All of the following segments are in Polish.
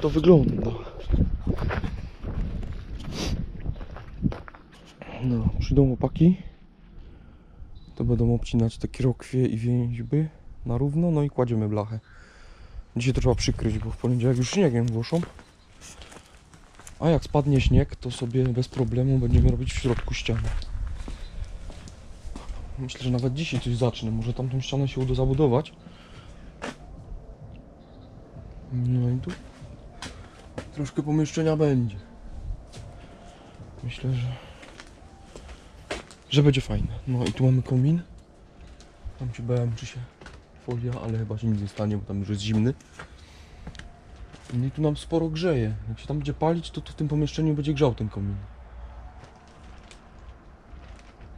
to wygląda. No, przyjdą chłopaki. To będą obcinać te krokwie i więźby na równo, no i kładziemy blachę. Dzisiaj to trzeba przykryć, bo w poniedziałek już śniegiem włoszą. A jak spadnie śnieg, to sobie bez problemu będziemy robić w środku ścianę. Myślę, że nawet dzisiaj coś zacznę. Może tamtą ścianę się uda zabudować. No i tu troszkę pomieszczenia będzie. Myślę, że że będzie fajne. No i tu mamy komin. Tam się bałem, czy się folia, ale chyba się nic nie stanie, bo tam już jest zimny. No i tu nam sporo grzeje. Jak się tam będzie palić, to, to w tym pomieszczeniu będzie grzał ten komin.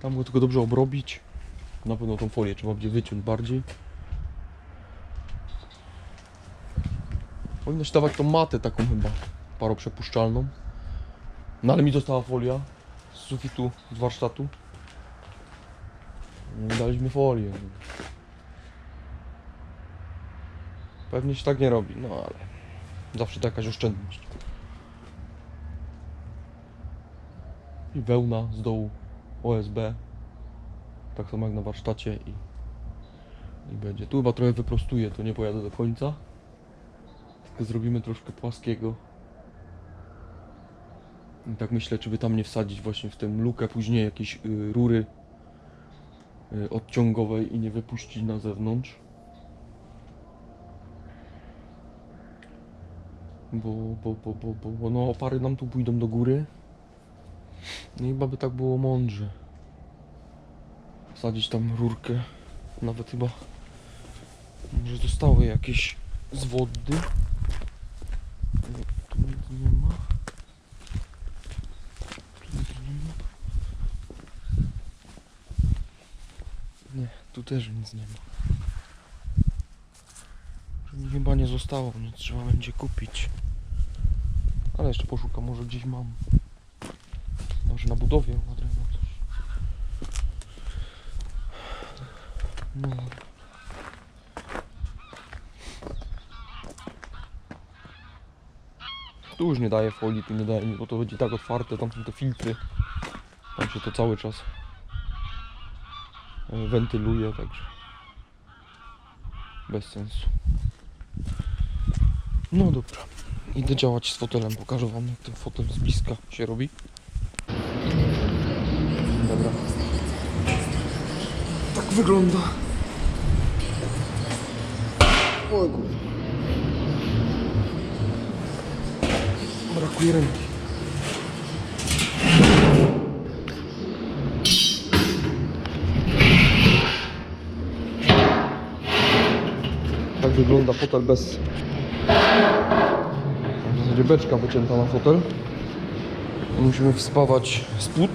Tam go tylko dobrze obrobić. Na pewno tą folię trzeba będzie wyciąć bardziej. Powinno się dawać tą matę taką chyba paroprzepuszczalną. No ale mi została folia z sufitu, z warsztatu. No i daliśmy folię. Pewnie się tak nie robi, no ale zawsze to jakaś oszczędność. I wełna z dołu OSB. Tak samo jak na warsztacie i, i będzie. Tu chyba trochę wyprostuję, to nie pojadę do końca. Zrobimy troszkę płaskiego. I tak myślę, czy by tam nie wsadzić właśnie w tę lukę później jakieś y, rury y, odciągowej i nie wypuścić na zewnątrz. Bo, bo, bo, bo, bo, bo no opary nam tu pójdą do góry. No i chyba by tak było mądrze. Wsadzić tam rurkę. Nawet chyba może zostały jakieś z wody. No, tu nic nie ma. Tu nic nie ma. Nie, tu też nic nie ma. Chyba nie zostało, nic trzeba będzie kupić. Ale jeszcze poszukam, może gdzieś mam. Może na budowie drewno coś. No. Tu już nie daje folii, tu nie daje bo to będzie tak otwarte, tam są te filtry. Tam się to cały czas wentyluje, także bez sensu. No dobra, idę działać z fotelem, pokażę wam jak ten fotel z bliska się robi. Dobra. Tak wygląda. Kurwa. Brakuje ręki. Wygląda fotel bez... W zasadzie beczka wycięta na fotel. Musimy wspawać spód.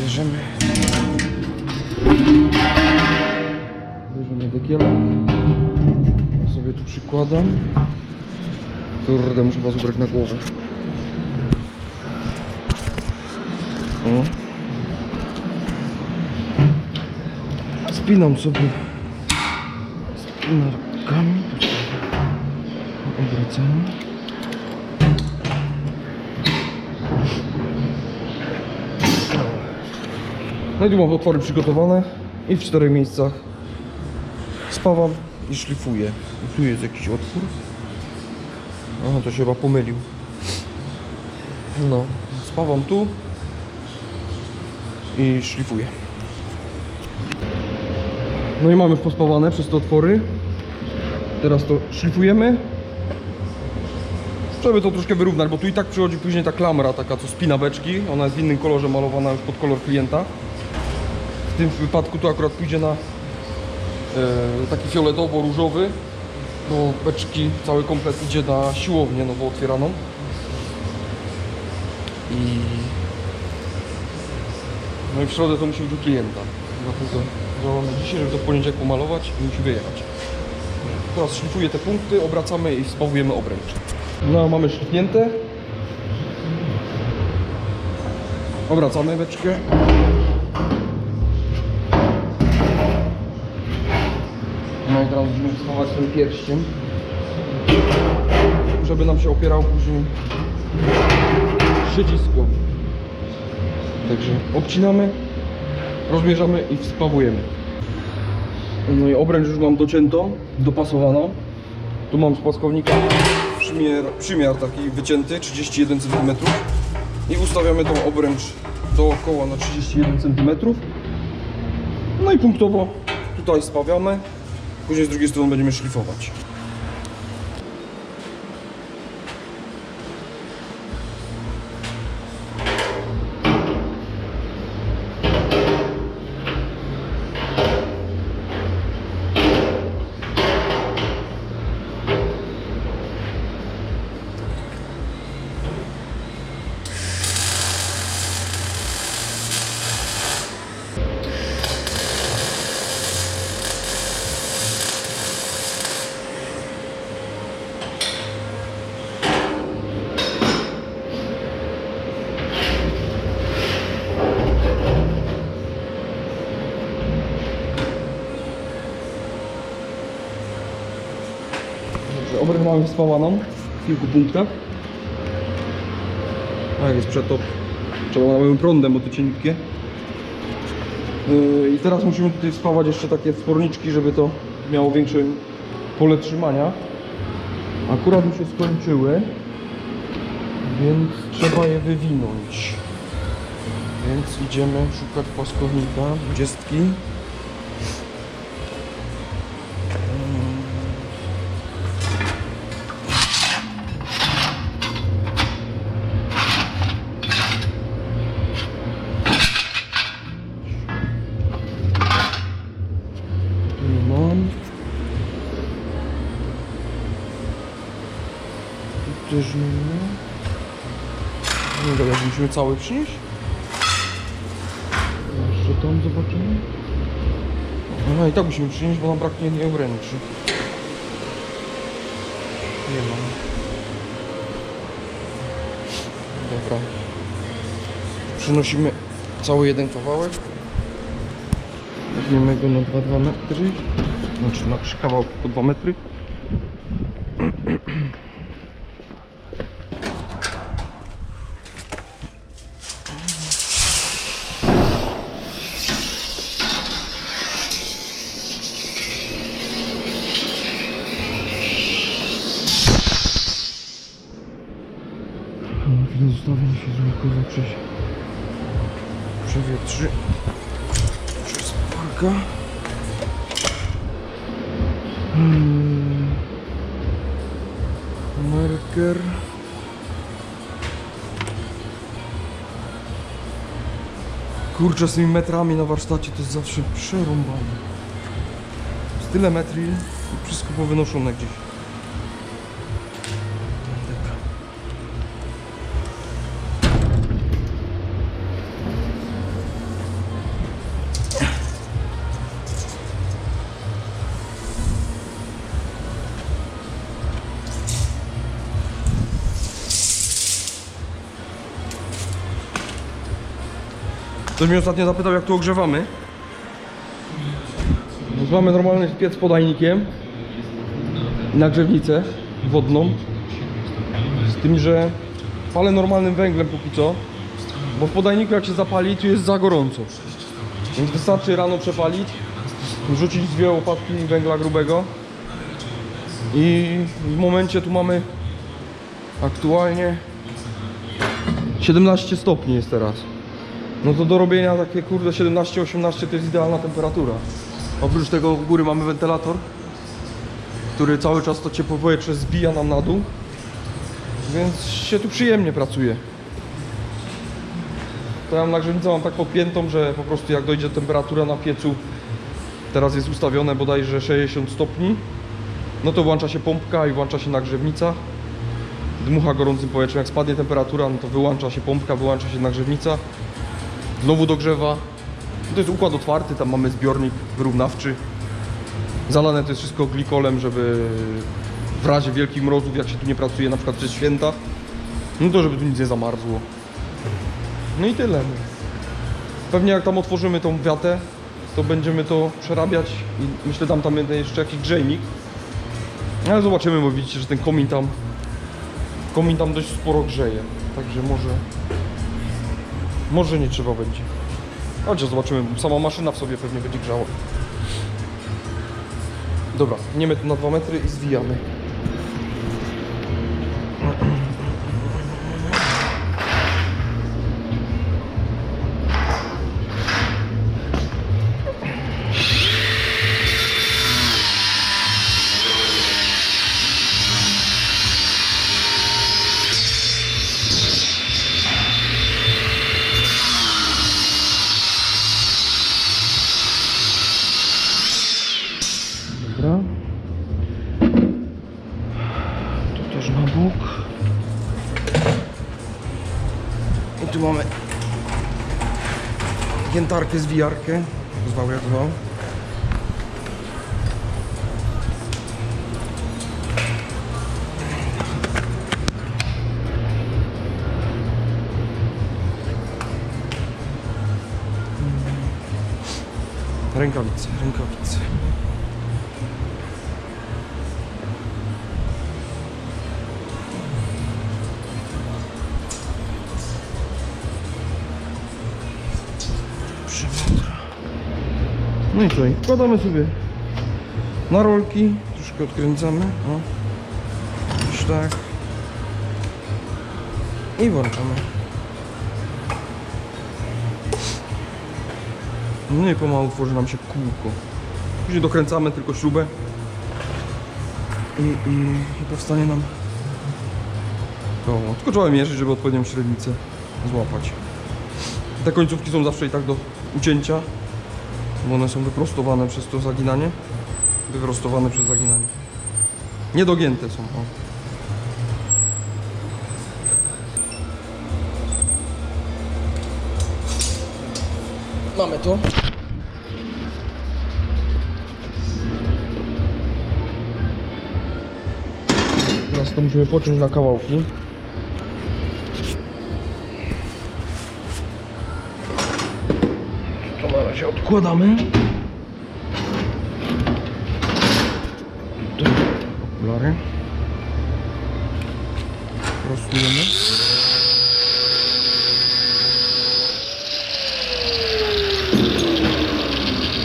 Bierzemy... Bierzemy dekielek. Sobie tu przykładam. Kurde, muszę was ubrać na głowę. O. Spinam sobie spinarkami. Obracamy. No i tu mam otwory przygotowane i w czterech miejscach spawam i szlifuję. I tu jest jakiś otwór. Aha, to się chyba pomylił. No, spawam tu i szlifuję. No i mamy pospawane przez te otwory. Teraz to szlifujemy. Żeby to troszkę wyrównać, bo tu i tak przychodzi później ta klamra taka, co spina beczki. Ona jest w innym kolorze malowana już pod kolor klienta. W tym wypadku to akurat pójdzie na e, taki fioletowo-różowy. Bo beczki, cały komplet idzie na siłownię nowo otwieraną. I... No i w środę to musi być u klienta. Dlatego działamy dzisiaj, żeby to w poniedziałek pomalować i musi wyjechać. Teraz szlifuję te punkty, obracamy i spawujemy obręcz. No, mamy szlifnięte. Obracamy beczkę. No i teraz musimy spawać ten pierścień. żeby nam się opierał później siedzisko. Także obcinamy, rozmierzamy i wspawujemy. No i obręcz już mam dociętą, dopasowaną. Tu mam z płaskownika przymiar, przymiar taki wycięty, 31 cm. I ustawiamy tą obręcz dookoła na 31 cm. No i punktowo tutaj spawiamy. Później z drugiej strony będziemy szlifować. Obręcz mamy wspałaną w kilku punktach. A jak jest przetop, trzeba małym prądem, bo to cieniutkie. Yy, I teraz musimy tutaj spawać jeszcze takie wsporniczki, żeby to miało większe pole trzymania. Akurat mi się skończyły, więc trzeba je wywinąć. Więc idziemy szukać płaskownika, dwudziestki. Też nie wiem, musimy cały przynieść? Jeszcze tam zobaczymy. Aha, i tak musimy przynieść, bo nam braknie jednej obręczy. Nie mam. Dobra. Przynosimy cały jeden kawałek. Weźmiemy go na 2,2 metry. Znaczy na trzy kawałki po 2 metry. Przewietrzy przez parka. Hmm. Marker. Kurczę, z tymi metrami na warsztacie to jest zawsze przerąbane. Z tyle metri wszystko powynoszone gdzieś. Ktoś mnie ostatnio zapytał, jak tu ogrzewamy. Mamy normalny piec z podajnikiem. i Nagrzewnicę wodną. Z tym, że palę normalnym węglem póki co. Bo w podajniku jak się zapali, tu jest za gorąco. Więc wystarczy rano przepalić, wrzucić dwie łopatki węgla grubego. I w momencie tu mamy aktualnie 17 stopni jest teraz. No to do robienia takie kurde 17-18 to jest idealna temperatura. Oprócz tego w góry mamy wentylator, który cały czas to ciepłe powietrze zbija nam na dół. Więc się tu przyjemnie pracuje. To ja mam nagrzewnicę mam tak podpiętą, że po prostu jak dojdzie temperatura na piecu, teraz jest ustawione bodajże 60 stopni, no to włącza się pompka i włącza się nagrzewnica. Dmucha gorącym powietrzem. Jak spadnie temperatura, no to wyłącza się pompka, wyłącza się nagrzewnica znowu dogrzewa. To jest układ otwarty, tam mamy zbiornik wyrównawczy. Zalane to jest wszystko glikolem, żeby w razie wielkich mrozów, jak się tu nie pracuje, na przykład przez święta, no to żeby tu nic nie zamarzło. No i tyle. Pewnie jak tam otworzymy tą wiatę, to będziemy to przerabiać i myślę tam tam będzie jeszcze jakiś grzejnik. No Ale zobaczymy, bo widzicie, że ten komin tam Komin tam dość sporo grzeje, także może... Może nie trzeba będzie. Chociaż zobaczymy, sama maszyna w sobie pewnie będzie grzała. Dobra, niemy na 2 metry i zwijamy. Jętarkę, zwijarkę. Zwał jak zwał. Rękawice, rękawice. No i i Wkładamy sobie na rolki, troszkę odkręcamy, o. Już tak. I włączamy. No i pomału tworzy nam się kółko. Później dokręcamy tylko śrubę i, i, i powstanie nam koło. Tylko trzeba mierzyć, żeby odpowiednią średnicę złapać. Te końcówki są zawsze i tak do ucięcia, bo one są wyprostowane przez to zaginanie. Wyprostowane przez zaginanie. Niedogięte są. O. Mamy to. Teraz to musimy pociąć na kawałki. Okulary. Prostujemy.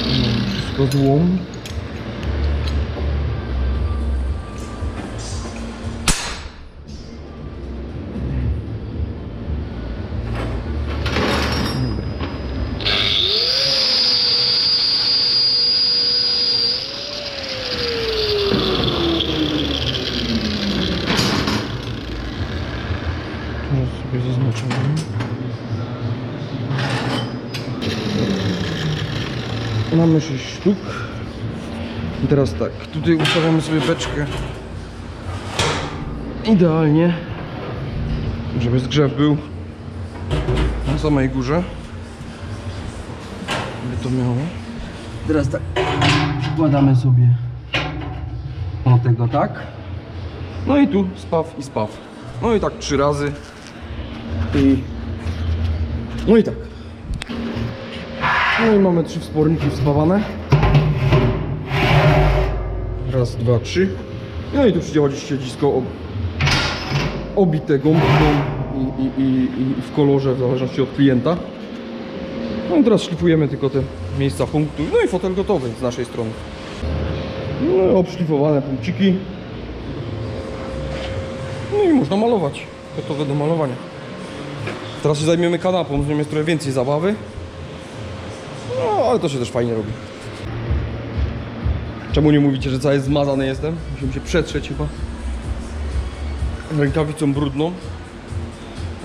No, Wszystko złom. Mamy 6 sztuk. I teraz tak, tutaj ustawiamy sobie beczkę idealnie, żeby zgrzew był na samej górze. By to miało. Teraz tak, wkładamy sobie o tego tak. No i tu spaw i spaw. No i tak trzy razy. I... No i tak. No i mamy trzy wsporniki wspawane. Raz, dwa, trzy. No i tu przydziała dziś siedzisko ob... obite gąbką i, i, i, i w kolorze w zależności od klienta. No i teraz szlifujemy tylko te miejsca punktu. No i fotel gotowy z naszej strony. No obszlifowane punkciki. No i można malować. Gotowe do malowania. Teraz się zajmiemy kanapą, z nią jest trochę więcej zabawy. Ale to się też fajnie robi. Czemu nie mówicie, że cały zmazany jestem? Musimy się przetrzeć chyba. Rękawicą brudną.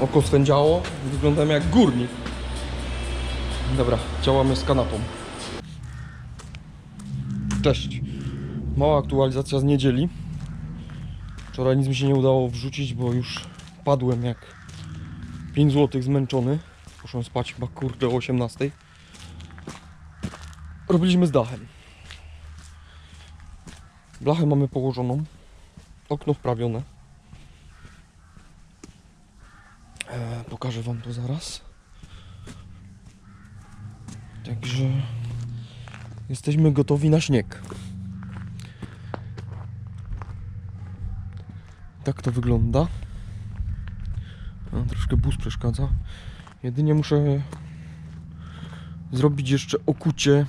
Oko swędziało. Wyglądam jak górnik. Dobra, działamy z kanapą. Cześć. Mała aktualizacja z niedzieli. Wczoraj nic mi się nie udało wrzucić, bo już padłem jak 5 zł zmęczony. Poszłem spać chyba kurde o 18. Robiliśmy z dachem. Blachę mamy położoną. Okno wprawione. E, pokażę wam to zaraz. Także jesteśmy gotowi na śnieg. Tak to wygląda. troszkę bus przeszkadza. Jedynie muszę zrobić jeszcze okucie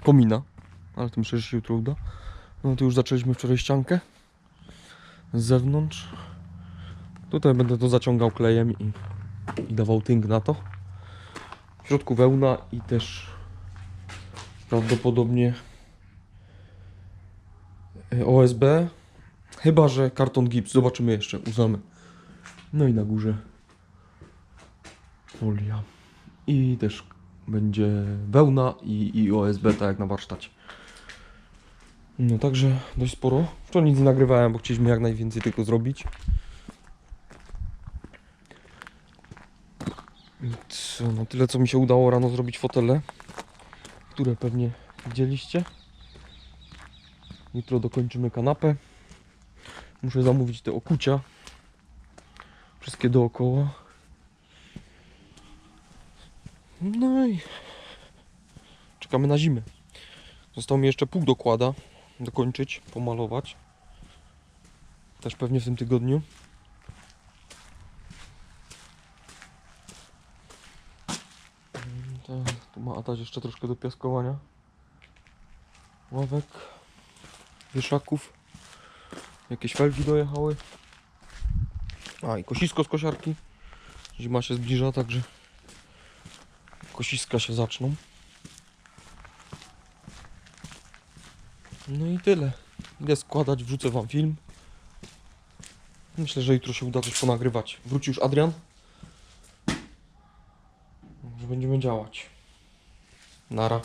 komina, ale to myślę, że się jutro uda. No to już zaczęliśmy wczoraj ściankę z zewnątrz. Tutaj będę to zaciągał klejem i, i dawał tynk na to. W środku wełna i też prawdopodobnie e, OSB. Chyba, że karton gips. Zobaczymy jeszcze, uznamy. No i na górze folia. I też będzie wełna i, i OSB, tak jak na warsztacie. No także dość sporo. Wczoraj nic nie nagrywałem, bo chcieliśmy jak najwięcej tylko zrobić. Co, no tyle co mi się udało rano zrobić fotele, które pewnie widzieliście. Jutro dokończymy kanapę. Muszę zamówić te okucia. Wszystkie dookoła. No i czekamy na zimę. Został mi jeszcze pół dokłada dokończyć, pomalować. Też pewnie w tym tygodniu. Mm, Tak, tu ma Adaś jeszcze troszkę do piaskowania. Ławek, wieszaków. Jakieś felgi dojechały. A i kosisko z kosiarki. Zima się zbliża, także kosiska się zaczną. No i tyle. Idę składać, wrzucę wam film. Myślę, że jutro się uda coś ponagrywać. Wróci już Adrian. Że będziemy działać. Nara.